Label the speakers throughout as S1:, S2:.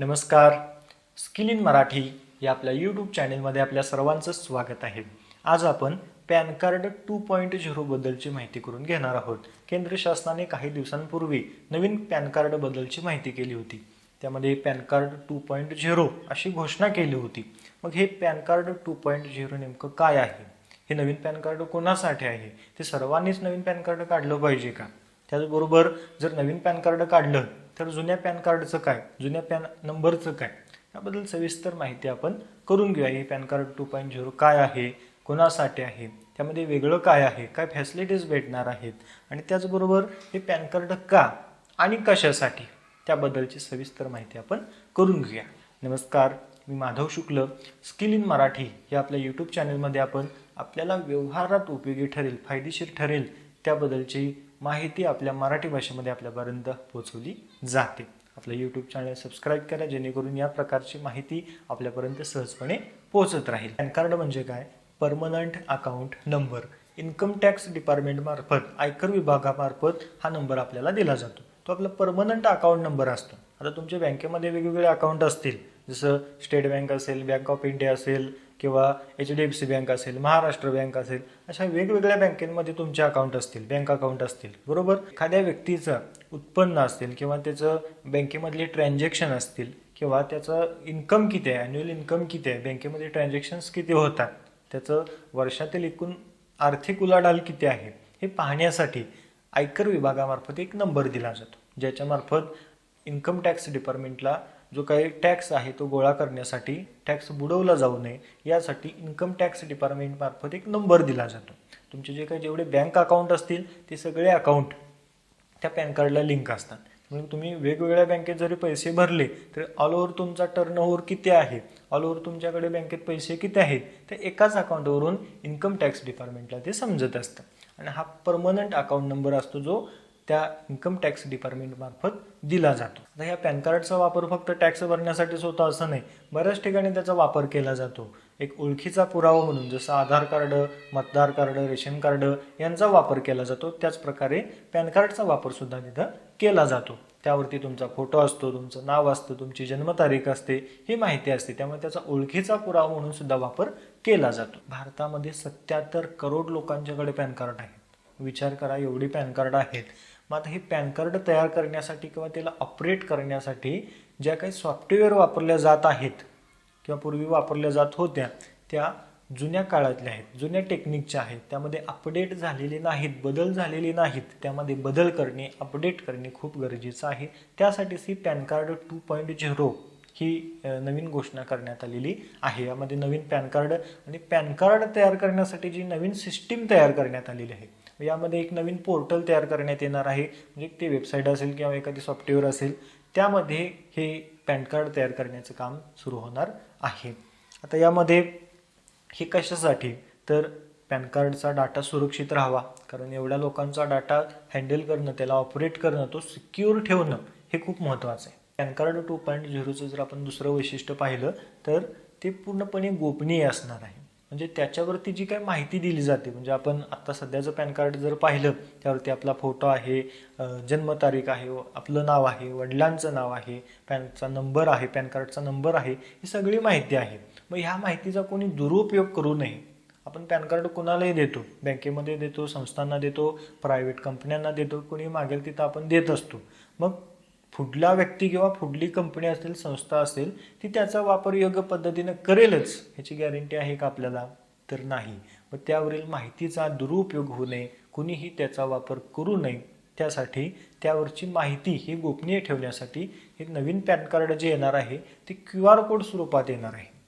S1: नमस्कार. Skill in Marathi या आपल्या यूट्यूब चॅनेलमध्ये आपल्या सर्वांचं स्वागत आहे. आज आपण पॅन कार्ड टू पॉईंट झिरोबद्दलची माहिती करून घेणार आहोत. केंद्र शासनाने काही दिवसांपूर्वी नवीन पॅन कार्डबद्दलची माहिती केली होती. त्यामध्ये PAN card two point zero अशी घोषणा केली होती. मग हे PAN card two point zero नेमकं काय आहे? हे नवीन पॅन कार्ड कोणासाठी आहे? ते सर्वांनीच नवीन पॅन कार्ड काढलं पाहिजे का? त्याचबरोबर जर नवीन पॅन कार्ड काढलं तर जुन्या पॅन कार्डचं काय? जुन्या पॅन नंबरचं काय? याबद्दल सविस्तर माहिती आपण करून घेऊया. हे PAN card two point zero काय आहे? कोणासाठी आहे? त्यामध्ये वेगळं काय आहे? काय फॅसिलिटीज भेटणार आहेत? आणि त्याचबरोबर हे पॅन कार्ड का आणि कशासाठी? त्याबद्दलची सविस्तर माहिती आपण करून घेऊया. नमस्कार मी माधव शुक्ल. स्किल इन मराठी या आपल्या यूट्यूब चॅनलमध्ये आपण आपल्याला व्यवहारात उपयोगी ठरेल फायदेशीर ठरेल त्याबद्दलची माहिती आपल्या मराठी भाषेमध्ये आपल्यापर्यंत पोहोचवली जाते. आपलं यूट्यूब चॅनल सबस्क्राईब करा जेणेकरून या प्रकारची माहिती आपल्यापर्यंत सहजपणे पोहोचत राहील. पॅन कार्ड म्हणजे काय? Permanent account number income tax डिपार्टमेंटमार्फत आयकर विभागामार्फत हा नंबर आपल्याला दिला जातो. तो आपला परमनंट अकाउंट नंबर असतो. आता तुमच्या बँकेमध्ये वेगवेगळे अकाउंट असतील. जसं स्टेट बँक असेल बँक ऑफ इंडिया असेल किंवा H D F C bank असेल महाराष्ट्र बँक असेल अशा वेगवेगळ्या बँकेमध्ये तुमचे अकाउंट असतील बँक अकाउंट असतील बरोबर? एखाद्या व्यक्तीचं उत्पन्न असतील किंवा त्याचं बँकेमधले ट्रान्झॅक्शन असतील किंवा त्याचं इन्कम किती आहे ॲन्युअल इन्कम किती आहे बँकेमध्ये ट्रान्झॅक्शन्स किती होतात त्याचं वर्षातील एकूण आर्थिक उलाढाल किती आहे हे पाहण्यासाठी आयकर विभागामार्फत एक नंबर दिला जातो ज्याच्यामार्फत इन्कम टॅक्स डिपार्टमेंटला जो काही टॅक्स आहे तो गोळा करण्यासाठी टॅक्स बुडवला जाऊ नये यासाठी इन्कम टॅक्स डिपार्टमेंटमार्फत एक नंबर दिला जातो. तुमचे जे काही जेवढे बँक अकाउंट असतील ते सगळे अकाउंट त्या पॅन कार्डला लिंक असतात. म्हणून तुम्ही वेगवेगळ्या बँकेत जरी पैसे भरले तर ऑल ओव्हर तुमचा टर्न ओव्हर किती आहे? ऑल ओव्हर तुमच्याकडे बँकेत पैसे किती आहेत? तर एकाच अकाउंटवरून इन्कम टॅक्स डिपार्टमेंटला ते समजत असतं. आणि हा परमनंट अकाउंट नंबर असतो जो त्या इन्कम टॅक्स डिपार्टमेंटमार्फत दिला जातो. आता ह्या पॅन कार्डचा वापर फक्त टॅक्स भरण्यासाठीच होता असं नाही बऱ्याच ठिकाणी त्याचा वापर केला जातो. एक ओळखीचा पुरावा म्हणून जसं आधार कार्ड मतदार कार्ड रेशन कार्ड यांचा वापर केला जातो. त्याच प्रकारे पॅन कार्डचा वापर सुद्धा तिथं केला जातो. त्यावरती तुमचा फोटो असतो तुमचं नाव असतं तुमची जन्मतारीख असते ही माहिती असते. त्यामुळे त्याचा ओळखीचा पुरावा म्हणून सुद्धा वापर केला जातो. भारतामध्ये सत्याहत्तर करोड लोकांच्याकडे पॅन कार्ड आहे विचार करा एवढी पॅन कार्ड आहेत. मग आता हे पॅन कार्ड तयार करण्यासाठी किंवा त्याला ऑपरेट करण्यासाठी ज्या काही सॉफ्टवेअर वापरल्या जात आहेत किंवा पूर्वी वापरल्या जात होत्या त्या जुन्या काळातल्या आहेत जुन्या टेक्निकच्या आहेत. त्यामध्ये अपडेट झालेले नाहीत बदल झालेले नाहीत. त्यामध्ये बदल करणे अपडेट करणे खूप गरजेचं आहे. त्यासाठीच ही PAN card two point zero ही नवीन घोषणा करण्यात आलेली आहे. यामध्ये नवीन पॅन कार्ड आणि पॅन कार्ड तयार करण्यासाठी जी नवीन सिस्टीम तयार करण्यात आलेली आहे यामध्ये एक नवीन पोर्टल तयार करण्यात येणार आहे. म्हणजे ते वेबसाईट असेल किंवा एखादी सॉफ्टवेअर असेल त्यामध्ये हे पॅन कार्ड तयार करण्याचं काम सुरू होणार आहे. आता यामध्ये हे कशासाठी? तर पॅन कार्डचा डाटा सुरक्षित राहावा. कारण एवढ्या लोकांचा डाटा हँडल करणं त्याला ऑपरेट करणं तो सिक्युअर ठेवणं हे खूप महत्त्वाचं आहे. पॅन कार्ड टू पॉईंट झिरोचं जर आपण दुसरं वैशिष्ट्य पाहिलं तर ते पूर्णपणे गोपनीय असणार आहे. म्हणजे त्याच्यावरती जी काही माहिती दिली जाते म्हणजे आपण आत्ता सध्याचं पॅन कार्ड जर पाहिलं त्यावरती आपला फोटो आहे जन्मतारीख आहे आपलं नाव आहे वडिलांचं नाव आहे पॅनचा नंबर आहे पॅन कार्डचा नंबर आहे ही सगळी माहिती आहे. मग ह्या माहितीचा कोणी दुरुपयोग करू नये. आपण पॅन कार्ड कुणालाही देतो बँकेमध्ये देतो संस्थांना देतो प्रायव्हेट कंपन्यांना देतो कोणी मागेल तिथं आपण देत असतो. मग पुढला व्यक्ती किंवा पुढली कंपनी असेल संस्था असेल ती त्याचा वापर योग्य पद्धतीनं करेलच ह्याची गॅरंटी आहे का आपल्याला? तर नाही. मग त्यावरील माहितीचा दुरुपयोग होऊ नये कुणीही त्याचा वापर करू नये त्यासाठी त्यावरची माहिती ही गोपनीय ठेवण्यासाठी हे नवीन पॅन कार्ड जे येणार आहे ते क्यू आर कोड स्वरूपात येणार आहे.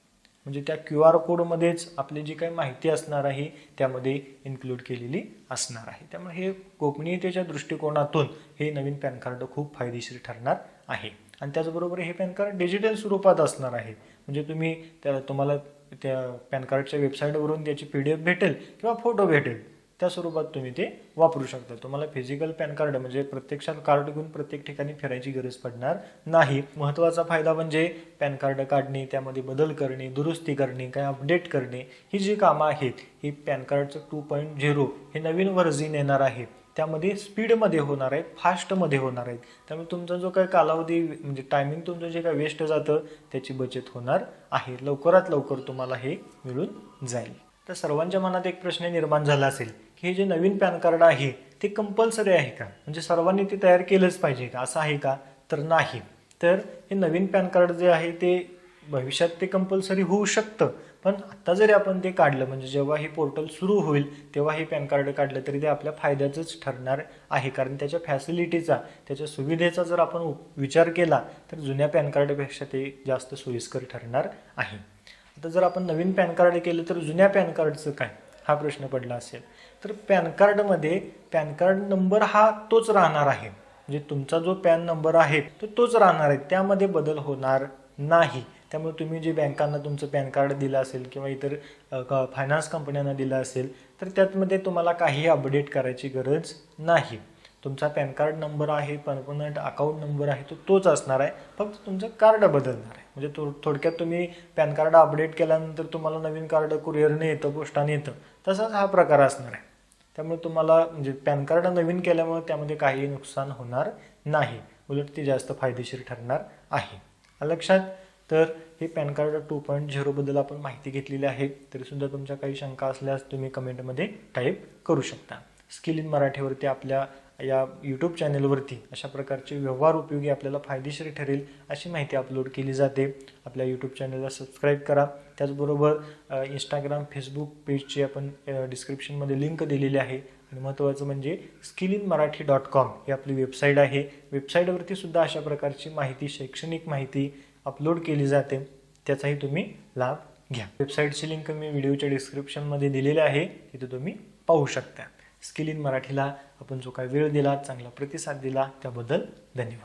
S1: म्हणजे त्या क्यू आर कोडमध्येच आपली जी काही माहिती असणार आहे त्यामध्ये इन्क्लूड केलेली असणार आहे. त्यामुळे हे गोपनीयतेच्या दृष्टिकोनातून हे नवीन पॅन कार्ड खूप फायदेशीर ठरणार आहे. आणि त्याचबरोबर हे पॅन कार्ड डिजिटल स्वरूपात असणार आहे. म्हणजे तुम्ही त्या तुम्हाला त्या पॅन कार्डच्या वेबसाईटवरून त्याची पी डी एफ भेटेल किंवा फोटो भेटेल. त्या स्वरूपात तुम्ही ते वापरू शकता. तुम्हाला फिजिकल पॅन कार्ड म्हणजे प्रत्यक्षात कार्ड घेऊन प्रत्येक ठिकाणी फिरायची गरज पडणार नाही. महत्त्वाचा फायदा म्हणजे पॅन कार्ड काढणे त्यामध्ये बदल करणे दुरुस्ती करणे काय अपडेट करणे ही जी कामं आहेत ही पॅन कार्डचं टू पॉईंट झिरो हे नवीन व्हर्जन येणार आहे. त्यामध्ये स्पीडमध्ये होणार आहे फास्टमध्ये होणार आहेत त्यामुळे तुमचा जो काही कालावधी म्हणजे टायमिंग तुमचं जे काही वेस्ट जातं त्याची बचत होणार आहे. लवकरात लवकर तुम्हाला हे मिळून जाईल. तर सर्वांच्या मनात एक प्रश्न निर्माण झाला असेल की हे जे नवीन पॅन कार्ड आहे ते कंपल्सरी आहे का? म्हणजे सर्वांनी ते तयार केलंच पाहिजे का? असं आहे का? तर नाही. तर हे नवीन पॅन कार्ड जे आहे ते भविष्यात ते कंपल्सरी होऊ शकतं. पण आत्ता जरी आपण ते काढलं म्हणजे जेव्हा हे पोर्टल सुरू होईल तेव्हा हे पॅन कार्ड काढलं तरी ते आपल्या फायद्याचंच ठरणार आहे. कारण त्याच्या फॅसिलिटीचा त्याच्या सुविधेचा जर आपण उप- विचार केला तर जुन्या पॅन कार्डपेक्षा ते जास्त सोयीस्कर ठरणार आहे. आता जर आपण नवीन पॅन कार्ड केलं तर जुन्या पॅन कार्डचं काय? हा प्रश्न पडला असेल. तर पॅन कार्डमध्ये पॅन कार्ड नंबर हा तोच राहणार आहे. म्हणजे तुमचा जो पॅन नंबर आहे तो तोच राहणार आहे. त्यामध्ये बदल होणार नाही. त्यामुळे तुम्ही जे बँकांना तुमचं पॅन कार्ड दिलं असेल किंवा इतर फायनान्स कंपन्यांना दिलं असेल तर त्यातमध्ये तुम्हाला काही अपडेट करायची गरज नाही. तुमचा पॅन कार्ड नंबर आहे परमनंट अकाउंट नंबर आहे तो तोच असणार आहे. फक्त तुमचं कार्ड बदलणार आहे. म्हणजे थो थोडक्यात तुम्ही पॅन कार्ड अपडेट केल्यानंतर तुम्हाला नवीन कार्ड कुरिअरने येतं पोस्टाने येतं. तसाच हा प्रकार असणार आहे. त्यामुळे तुम्हाला म्हणजे पॅन कार्ड नवीन केल्यामुळे त्यामध्ये काही नुकसान होणार नाही. उलट ती जास्त फायदेशीर ठरणार आहे. लक्षात तर हे पॅन कार्ड टू पॉईंट झिरोबद्दल आपण माहिती घेतलेली आहे. तरीसुद्धा तुमच्या काही शंका असल्यास तुम्ही कमेंटमध्ये टाईप करू शकता. स्किल इन मराठीवरती आपल्या या यूट्यूब चॅनेलवरती अशा प्रकारचे व्यवहार उपयोगी आपल्याला फायदेशीर ठरेल अशी माहिती अपलोड केली जाते. आपल्या यूट्यूब चॅनलला सबस्क्राईब करा. त्याचबरोबर इंस्टाग्राम फेसबुक पेजची आपण डिस्क्रिप्शनमध्ये लिंक दिलेली आहे. आणि महत्त्वाचं म्हणजे skill in Marathi dot com ही आपली वेबसाईट आहे. वेबसाईटवरती सुद्धा अशा प्रकारची माहिती शैक्षणिक माहिती अपलोड केली जाते. त्याचाही तुम्ही लाभ घ्या. वेबसाईटची लिंक मी व्हिडिओच्या डिस्क्रिप्शनमध्ये दिलेली आहे. तिथे तुम्ही पाहू शकता. स्किल इन मराठीला आपण जो काही वेळ दिला चांगला प्रतिसाद दिला त्याबद्दल धन्यवाद.